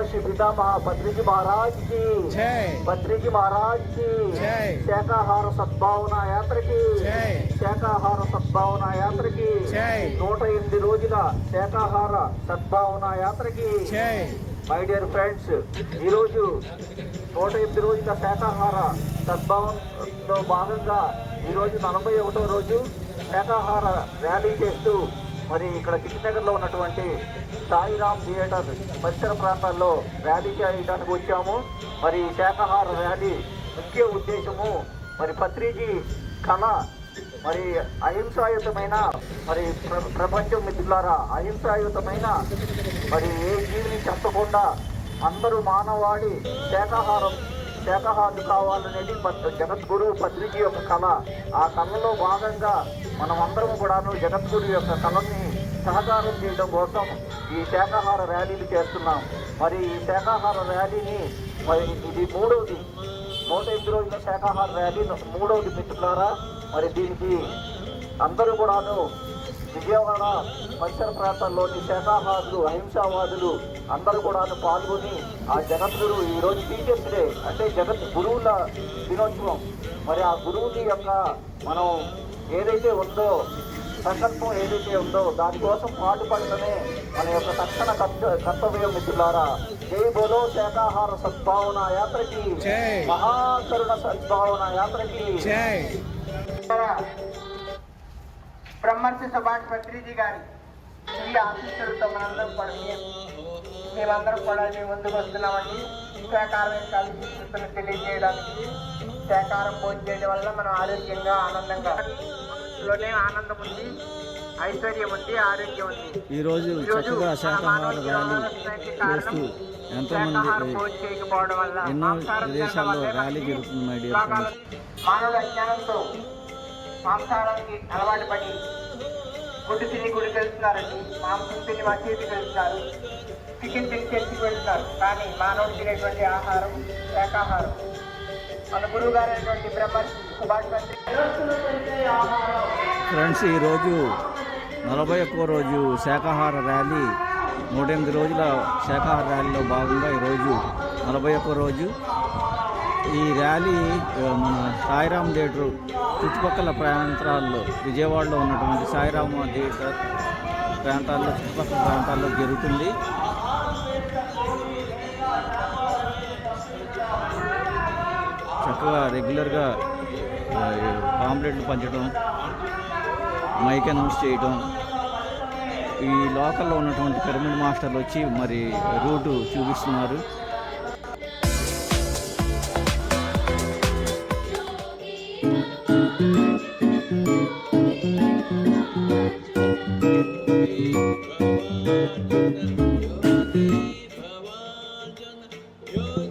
श्री पितामह पत्रिजी महाराज की జై पत्रिजी महाराज की జై శాకాహార సద్భావన యాత్రకి జై శాకాహార సద్భావన యాత్రకి జై నూట ఎనిమిది రోజుల శాకాహార సద్భావన యాత్రకి జై మై డియర్ ఫ్రెండ్స్ ఈరోజు నూట ఎనిమిది రోజుల శాకాహార సద్భావనలో భాగంగా ఈరోజు నలభై ఒకటో రోజు శాకాహార ర్యాలీ చేస్తూ మరి ఇక్కడ కిషనగర్లో ఉన్నటువంటి సాయిరామ్ థియేటర్ పరిసర ప్రాంతాల్లో ర్యాలీ చేయడానికి వచ్చాము. మరి శాఖాహార శాకాహార ర్యాలీ ముఖ్య ఉద్దేశము మరి పత్రిజీ కళ మరి అహింసాయుతమైన మరి ప్ర- ప్రపంచం మిత్రులారా అహింసాయుతమైన మరి ఏ జీవిని చంపకుండా అందరూ మానవాడి శాకాహారం శాకాహారులు కావాలనేది జగద్గురు పత్రిక యొక్క కళ. ఆ కళలో భాగంగా మనం అందరం కూడాను జగద్గురు యొక్క కళని సహకారం చేయడం కోసం ఈ శాకాహార ర్యాలీలు చేస్తున్నాం. మరి ఈ శాకాహార ర్యాలీని మరి ఇది మూడవది నూట ఎనిమిది రోజుల శాకాహార ర్యాలీ మూడవది మిత్రులారా. మరి దీనికి అందరూ కూడాను విజయవాడ పరిసర ప్రాంతాల్లోని శాకాహారులు అహింసావాదులు అందరూ కూడాను పాల్గొని ఆ జగద్గురు ఈ రోజు టీచర్స్ డే అంటే జగత్ గురువుల దినోత్సవం. మరి ఆ గురువుని యొక్క మనం ఏదైతే ఉందో సంకల్పం ఏదైతే ఉందో దానికోసం పాటుపడటమే మన యొక్క తక్షణ కర్త- కర్తవ్యం మిత్రులారా. జై బోలో శాకాహార సద్భావన యాత్రకి. మహాకరుణ సద్భావన యాత్రకి. బ్రహ్మర్షి సుభాష్ పత్రిజీ గారి దివ్య ఆశిస్తులతో మనందరం కూడా మేమందరం కూడా మీ ముందుకు వస్తున్నామండి. శాకాహారం యొక్క విశిష్టతను తెలియజేయడానికి శాకాహారం భోజనం చేయడం వల్ల మనం ఆరోగ్యంగా ఆనందంగా లోనే ఆనందం ఉంది ఐశ్వర్యం ఉంది ఆరోగ్యం ఉంది. ఈరోజు ఈరోజు చక్కగా శాకాహార ర్యాలీ చేస్తూ ఎంతోమంది ఎన్నో ప్రదేశాల్లో ర్యాలీ జరుగుతుంది మై డియర్ రోగాలు మానవుడు అజ్ఞానంతో మాంసాహారానికి అలవాటు పడి గుడ్డు తిని గుడికి వెళ్తున్నారండి మాంసం తిని మసీదుకి వెళ్తున్నారు చికెన్ తిని చర్చికి వెళ్తున్నారు కానీ మానవుడు తినేటువంటి ఆహారం శాకాహారం మన గురువు గారు అయినటువంటి బ్రహ్మర్షి సుభాష్ మంత్రి ఫ్రెండ్స్ ఈరోజు నలభై ఒక్క రోజు శాకాహార ర్యాలీ. నూట ఎనిమిది రోజుల శాకాహార ర్యాలీలో భాగంగా ఈరోజు నలభై ఒక్క రోజు ఈ ర్యాలీ మన సాయిరామ్ థియేటర్ చుట్టుపక్కల ప్రాంతాల్లో విజయవాడలో ఉన్నటువంటి సాయిరామ్ థియేటర్ ప్రాంతాల్లో చుట్టుపక్కల ప్రాంతాల్లో జరుగుతుంది. చక్కగా రెగ్యులర్గా పాంప్లెట్లు పంచడం మైక్ అనౌన్స్ చేయటం ఈ లోకల్లో ఉన్నటువంటి పిరమిడ్ మాస్టర్లు వచ్చి మరి రూటు చూపిస్తున్నారు. good.